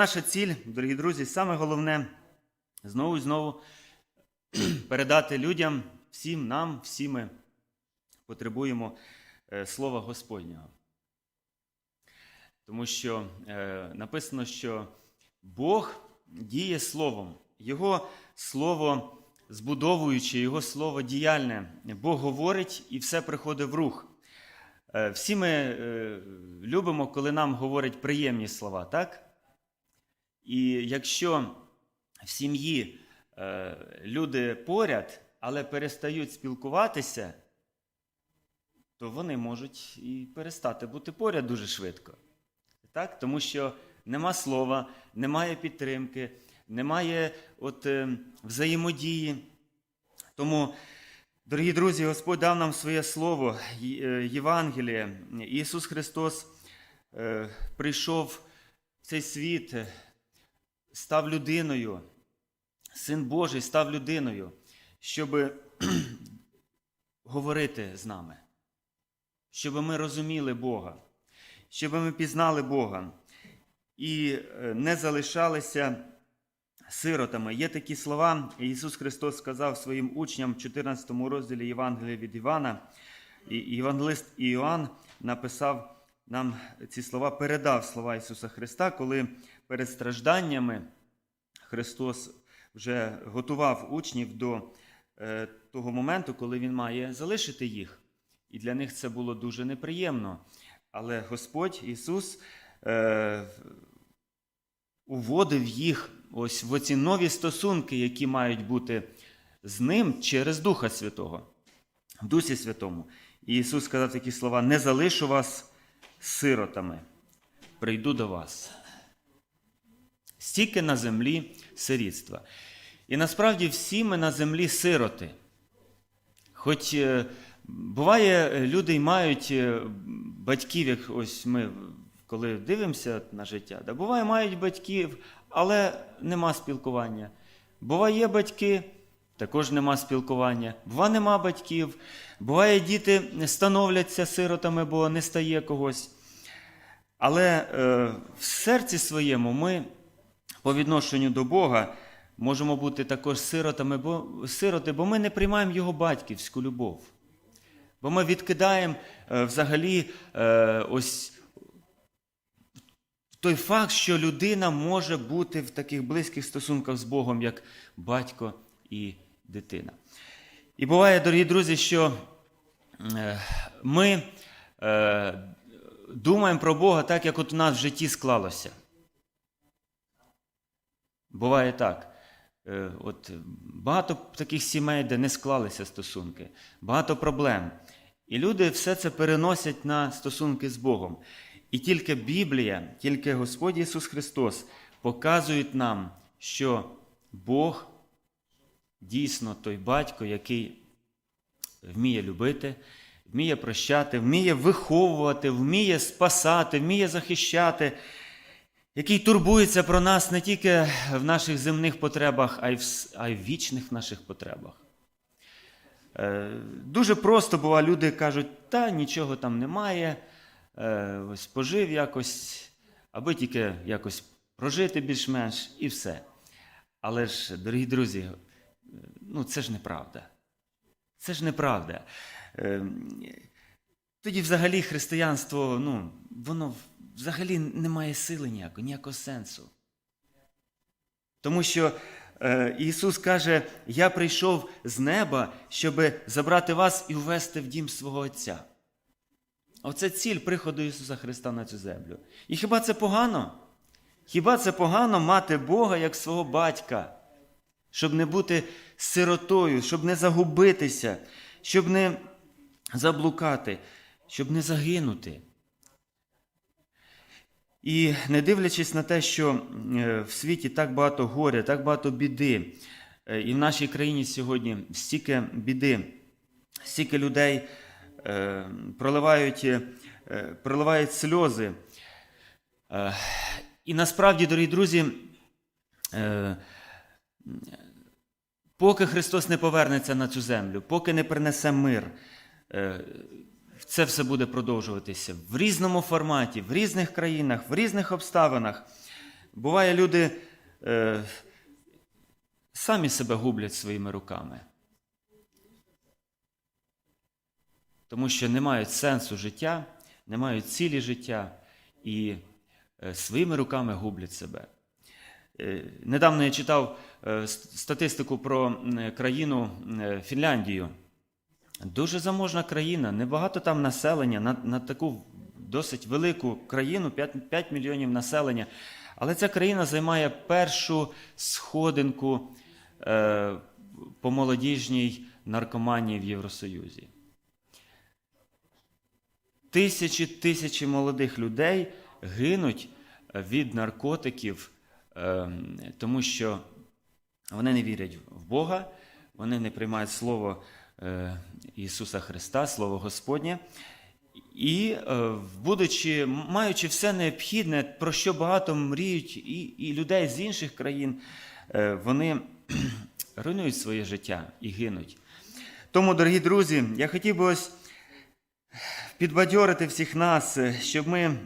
Наша ціль, дорогі друзі, саме головне знову і знову передати людям, всім нам, всі ми потребуємо е, Слова Господнього. Тому що е, написано, що Бог діє Словом, Його Слово збудовуюче, Його Слово діяльне. Бог говорить і все приходить в рух. Е, всі ми любимо, коли нам говорять приємні слова, так? І якщо в сім'ї е, люди поряд, але перестають спілкуватися, то вони можуть і перестати бути поряд дуже швидко. Так? Тому що нема слова, немає підтримки, немає от, е, взаємодії. Тому, дорогі друзі, Господь дав нам своє слово, е, Євангеліє. Ісус Христос прийшов в цей світ, став людиною, Син Божий став людиною, щоб говорити з нами, щоб ми розуміли Бога, щоб ми пізнали Бога і е, не залишалися сиротами. Є такі слова, Ісус Христос сказав своїм учням в 14 розділі Євангелія від Івана. І Євангелист Іоанн написав нам ці слова, передав слова Ісуса Христа, коли перед стражданнями Христос вже готував учнів до е, того моменту, коли Він має залишити їх. І для них це було дуже неприємно. Але Господь Ісус е, уводив їх ось в оці нові стосунки, які мають бути з ним через Духа Святого, Дусі Святому. І Ісус сказав такі слова: не залишу вас сиротами, прийду до вас. Стільки на землі сирітства. І насправді всі ми на землі сироти. Хоч е, буває, люди й мають е, батьків, як ось ми, коли дивимося на життя, да, буває, мають батьків, але нема спілкування. Буває, батьки, також нема спілкування. Буває, нема батьків. Буває, діти становляться сиротами, бо не стає когось. Але е, в серці своєму ми по відношенню до Бога можемо бути також сиротами, бо, сироти, бо ми не приймаємо Його батьківську любов. Бо ми відкидаємо е, взагалі е, ось той факт, що людина може бути в таких близьких стосунках з Богом, як батько і дитина. І буває, дорогі друзі, що е, ми думаємо про Бога так, як от у нас в житті склалося. Буває так. Е, От багато таких сімей, де не склалися стосунки, багато проблем. І люди все це переносять на стосунки з Богом. І тільки Біблія, тільки Господь Ісус Христос показують нам, що Бог дійсно той батько, який вміє любити, вміє прощати, вміє виховувати, вміє спасати, вміє захищати, який турбується про нас не тільки в наших земних потребах, а й в, а й в вічних наших потребах. Е, Дуже просто бува, люди кажуть, та нічого там немає, е, ось пожив якось, аби тільки якось прожити більш-менш і все. Але ж, дорогі друзі, е, ну це ж неправда. Це ж неправда. Тоді взагалі християнство, ну, воно взагалі не має сили ніякого, ніякого сенсу. Тому що е, Ісус каже: Я прийшов з неба, щоб забрати вас і ввести в дім свого Отця. Оце ціль приходу Ісуса Христа на цю землю. І хіба це погано? Хіба це погано мати Бога як свого батька, щоб не бути сиротою, щоб не загубитися, щоб не заблукати, щоб не загинути? І не дивлячись на те, що е, в світі так багато горя, так багато біди, е, і в нашій країні сьогодні стільки біди, стільки людей е, проливають, проливають сльози. І насправді, дорогі друзі, поки Христос не повернеться на цю землю, поки не принесе мир, це все буде продовжуватися в різному форматі, в різних країнах, в різних обставинах. буває, люди е, самі себе гублять своїми руками. Тому що не мають сенсу життя, не мають цілі життя і е, своїми руками гублять себе. Е, Недавно я читав е, статистику про м, країну е, Фінляндію. Дуже заможна країна, небагато там населення, на, на таку досить велику країну, 5, 5 мільйонів населення. Але ця країна займає першу сходинку е, по молодіжній наркоманії в Євросоюзі. Тисячі тисячі молодих людей гинуть від наркотиків, е, тому що вони не вірять в Бога, вони не приймають Слово е, Ісуса Христа, Слово Господнє. І, е, будучи, маючи все необхідне, про що багато мріють, і, і людей з інших країн, е, вони руйнують своє життя і гинуть. Тому, дорогі друзі, я хотів би ось підбадьорити всіх нас, е, щоб ми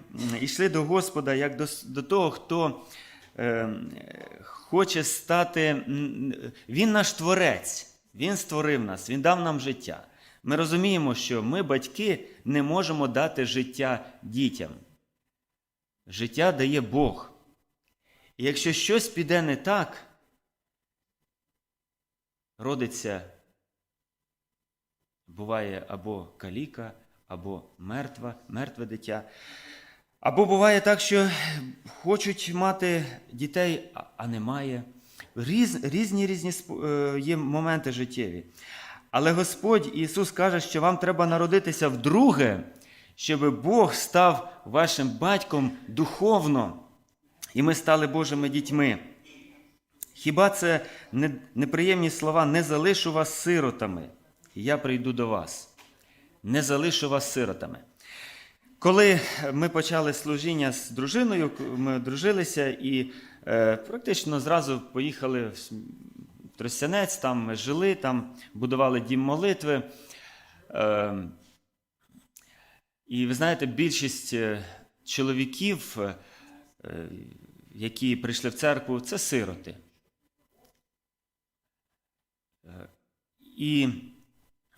йшли до Господа як до, до того, хто е, хоче стати. Він наш творець, Він створив нас, Він дав нам життя. Ми розуміємо, що ми, батьки, не можемо дати життя дітям. Життя дає Бог. І якщо щось піде не так, родиться, буває або каліка, або мертва, мертве дитя. Або буває так, що хочуть мати дітей, а- немає. Різ, різні різні е, є моменти життєві. Але Господь Ісус каже, що вам треба народитися вдруге, щоб Бог став вашим батьком духовно, і ми стали Божими дітьми. Хіба це неприємні слова не залишу вас сиротами, і я прийду до вас. Не залишу вас сиротами. Коли ми почали служіння з дружиною, ми дружилися і е, практично зразу поїхали в Тростянець, там ми жили, там будували дім молитви. Е, і ви знаєте, більшість е, чоловіків, е, які прийшли в церкву, це сироти. Е, І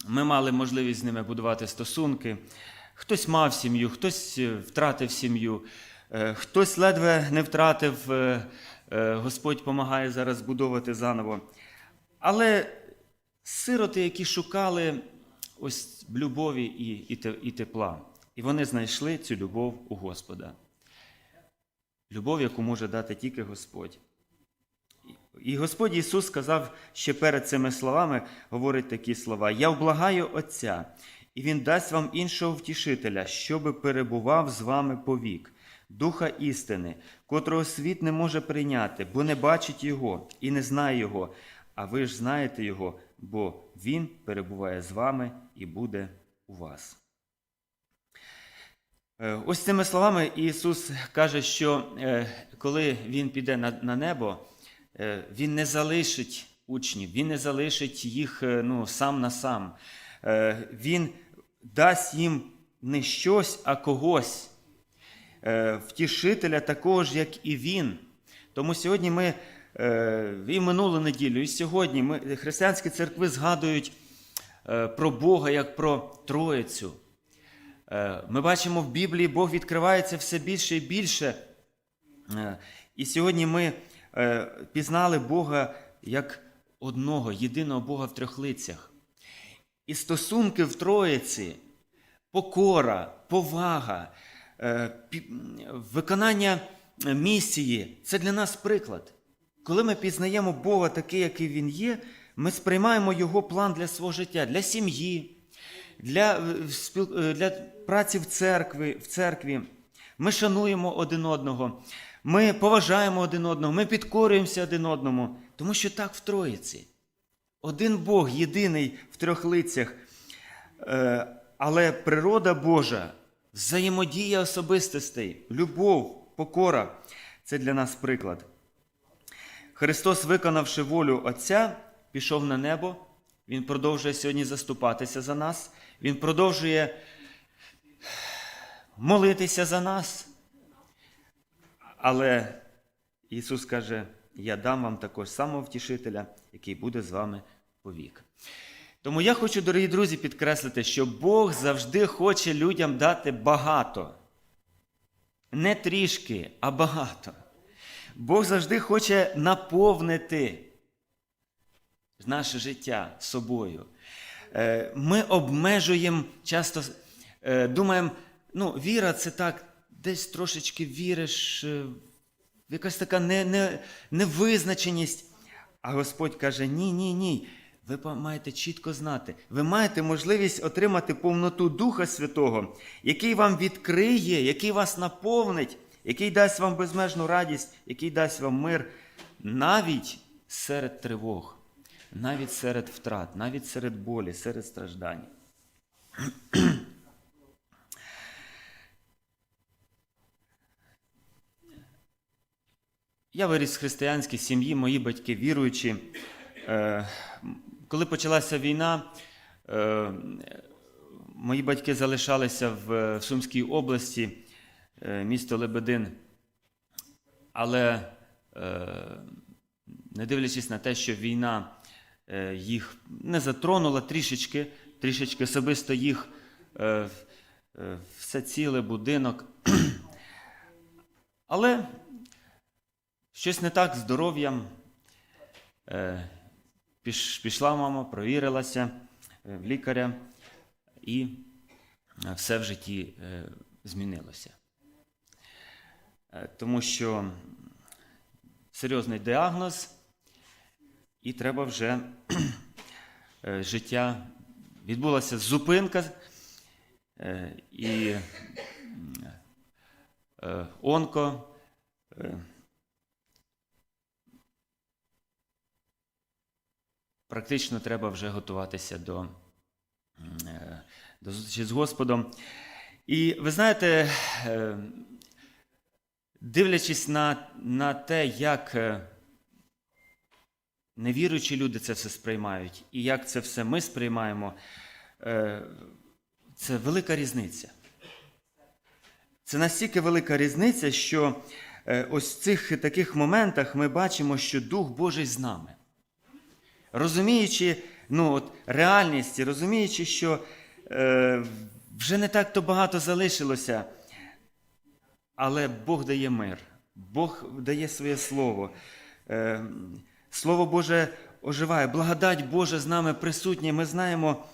ми мали можливість з ними будувати стосунки. Хтось мав сім'ю, хтось е, втратив сім'ю, е, хтось ледве не втратив, е, Господь допомагає зараз будувати заново. Але сироти, які шукали ось любові і, і тепла, і вони знайшли цю любов у Господа. Любов, яку може дати тільки Господь. І Господь Ісус сказав ще перед цими словами, говорить такі слова: Я вблагаю Отця, і Він дасть вам іншого втішителя, щоби перебував з вами повік, Духа істини, котрого світ не може прийняти, бо не бачить Його і не знає Його. А ви ж знаєте Його, бо Він перебуває з вами і буде у вас. Е, Ось цими словами Ісус каже, що е, коли Він піде на, небо, е, Він не залишить учнів, Він не залишить їх ну, сам на сам. Він дасть їм не щось, а когось, е, втішителя такого як і Він. Тому сьогодні ми е, і минулу неділю, і сьогодні ми, християнські церкви згадують е, про Бога як про Троїцю. Ми бачимо в Біблії, Бог відкривається все більше і більше. І сьогодні ми пізнали Бога як одного, єдиного Бога в трьох лицях. І стосунки в Троїці, покора, повага, е, виконання місії це для нас приклад. Коли ми пізнаємо Бога такий, який Він є, ми сприймаємо Його план для свого життя, для сім'ї, для, е, е, для праці в церкві, в церкві. Ми шануємо один одного, ми поважаємо один одного, ми підкорюємося один одному, тому що так в Троїці. Один Бог єдиний в трьох лицях. Е, Але природа Божа, взаємодія особистостей, любов, покора це для нас приклад. Христос, виконавши волю Отця, пішов на небо. Він продовжує сьогодні заступатися за нас. Він продовжує молитися за нас. Але Ісус каже: Я дам вам також самого втішителя, який буде з вами повік. Тому я хочу, дорогі друзі, підкреслити, що Бог завжди хоче людям дати багато. Не трішки, а багато. Бог завжди хоче наповнити наше життя собою. Е, Ми обмежуємо часто, е, думаємо, ну, віра це так, десь трошечки віриш, е, якась така не, не, невизначеність. А Господь каже: ні, ні, ні. Ви маєте чітко знати, ви маєте можливість отримати повноту Духа Святого, який вам відкриє, який вас наповнить, який дасть вам безмежну радість, який дасть вам мир навіть серед тривог, навіть серед втрат, навіть серед болі, серед страждань. Я виріс в християнській сім'ї, мої батьки віруючі. Коли почалася війна, е, мої батьки залишалися в Сумській області, е, місто Лебедин. Але е, не дивлячись на те, що війна їх не затронула трішечки, трішечки особисто їх все ціле будинок. Але щось не так здоров'ям. Піш- Пішла мама, провірилася е, в лікаря, і е, все в житті е, змінилося. Тому що серйозний діагноз, і треба вже життя. Відбулася зупинка, і онко. Практично треба вже готуватися до, е, до зустрічі з Господом. І ви знаєте, е, дивлячись на, на те, як е, невіруючі люди це все сприймають, і як це все ми сприймаємо, це велика різниця. Це настільки велика різниця, що ось в цих таких моментах ми бачимо, що Дух Божий з нами. Розуміючи ну, от, реальність, розуміючи, що е, вже не так то багато залишилося, але Бог дає мир, Бог дає своє слово. Е, Слово Боже оживає, благодать Божа з нами присутня. Ми знаємо,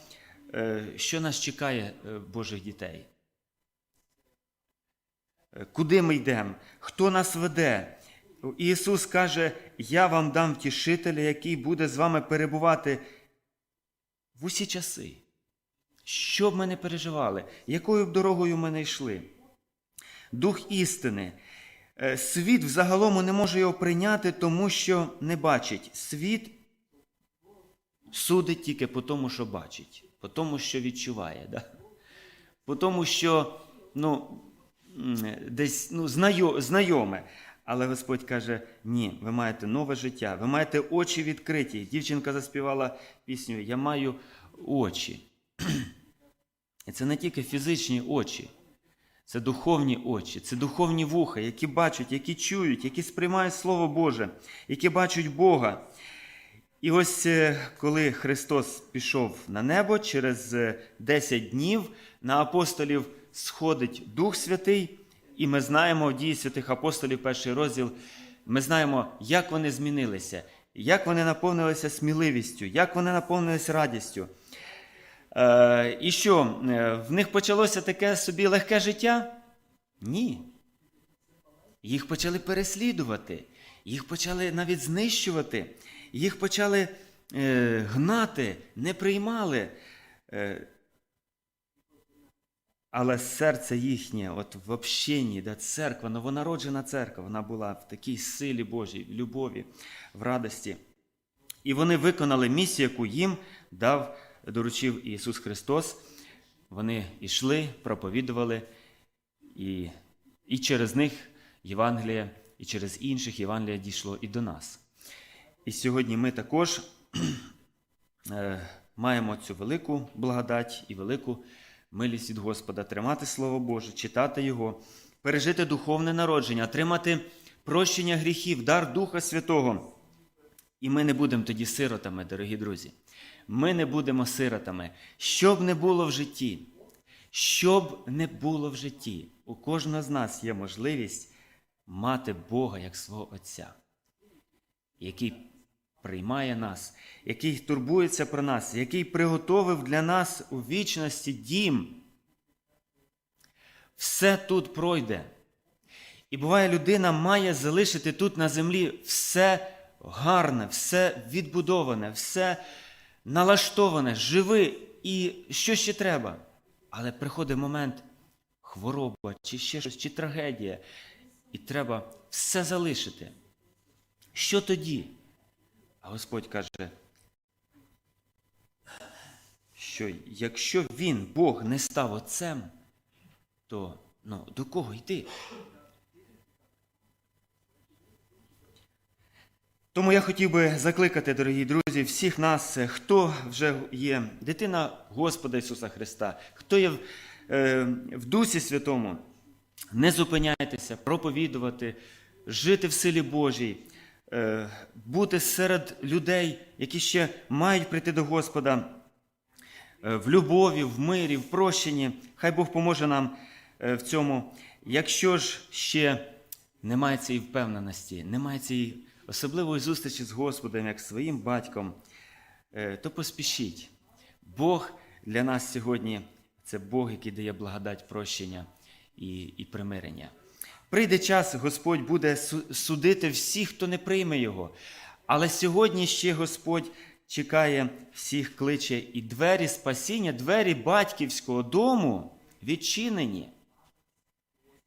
е, що нас чекає е, Божих дітей. Е, Куди ми йдемо? Хто нас веде? Ісус каже: Я вам дам втішителя, який буде з вами перебувати в усі часи. Що б ми не переживали, якою б дорогою ми не йшли. Дух істини. Е, Світ взагалом не може його прийняти, тому що не бачить. Світ судить тільки по тому, що бачить, по тому, що відчуває. Да? По тому, що ну, десь ну, знайоме. Але Господь каже: ні, ви маєте нове життя, ви маєте очі відкриті. Дівчинка заспівала пісню Я маю очі. І це не тільки фізичні очі, це духовні очі, це духовні вуха, які бачать, які чують, які сприймають Слово Боже, які бачать Бога. І ось е, коли Христос пішов на небо, через е, 10 днів на апостолів сходить Дух Святий, і ми знаємо в дії святих апостолів, перший розділ, ми знаємо, як вони змінилися, як вони наповнилися сміливістю, як вони наповнилися радістю. Е, і що, е, в них почалося таке собі легке життя? Ні. Їх почали переслідувати, їх почали навіть знищувати, їх почали е, гнати, не приймали. Е, але серце їхнє, от в общенні, де церква, новонароджена церква, вона була в такій силі Божій, в любові, в радості. І вони виконали місію, яку їм дав, доручив Ісус Христос. Вони йшли, проповідували, і, і через них Євангелія, і через інших Євангелія дійшло і до нас. І сьогодні ми також е, маємо цю велику благодать і велику милість від Господа, тримати Слово Боже, читати Його, пережити духовне народження, отримати прощення гріхів, дар Духа Святого. І ми не будемо тоді сиротами, дорогі друзі. Ми не будемо сиротами. Що б не було в житті, що б не було в житті, у кожного з нас є можливість мати Бога як свого Отця, який приймає нас, який турбується про нас, який приготовив для нас у вічності дім. Все тут пройде. І буває, людина має залишити тут на землі все гарне, все відбудоване, все налаштоване, живе і що ще треба. Але приходить момент хвороба, чи ще щось, чи трагедія, і треба все залишити. Що тоді? Господь каже, що якщо він, Бог, не став отцем, то ну, до кого йти? Тому я хотів би закликати, дорогі друзі, всіх нас, хто вже є дитина Господа Ісуса Христа, хто є в, е, в Дусі Святому, не зупиняйтеся, проповідувати, жити в силі Божій, бути серед людей, які ще мають прийти до Господа е, в любові, в мирі, в прощенні. Хай Бог поможе нам е, в цьому. Якщо ж ще немає цієї впевненості, немає цієї особливої зустрічі з Господом, як своїм батьком, е, то поспішіть. Бог для нас сьогодні це Бог, який дає благодать прощення і, і примирення. Прийде час, Господь буде судити всіх, хто не прийме Його. Але сьогодні ще Господь чекає всіх, кличе, і двері спасіння, двері батьківського дому відчинені.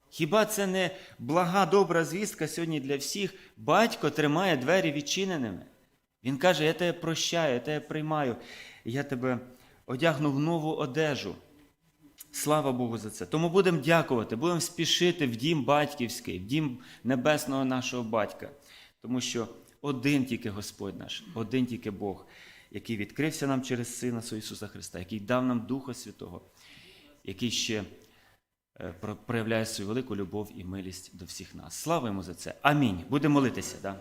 Хіба це не блага добра звістка сьогодні для всіх? Батько тримає двері відчиненими. Він каже: Я тебе прощаю, я тебе приймаю, я тебе одягну в нову одежу. Слава Богу за це. Тому будемо дякувати, будемо спішити в дім батьківський, в дім небесного нашого батька. Тому що один тільки Господь наш, один тільки Бог, який відкрився нам через Сина свого Ісуса Христа, який дав нам Духа Святого, який ще е, проявляє свою велику любов і милість до всіх нас. Слава йому за це. Амінь. Будемо молитися. Да?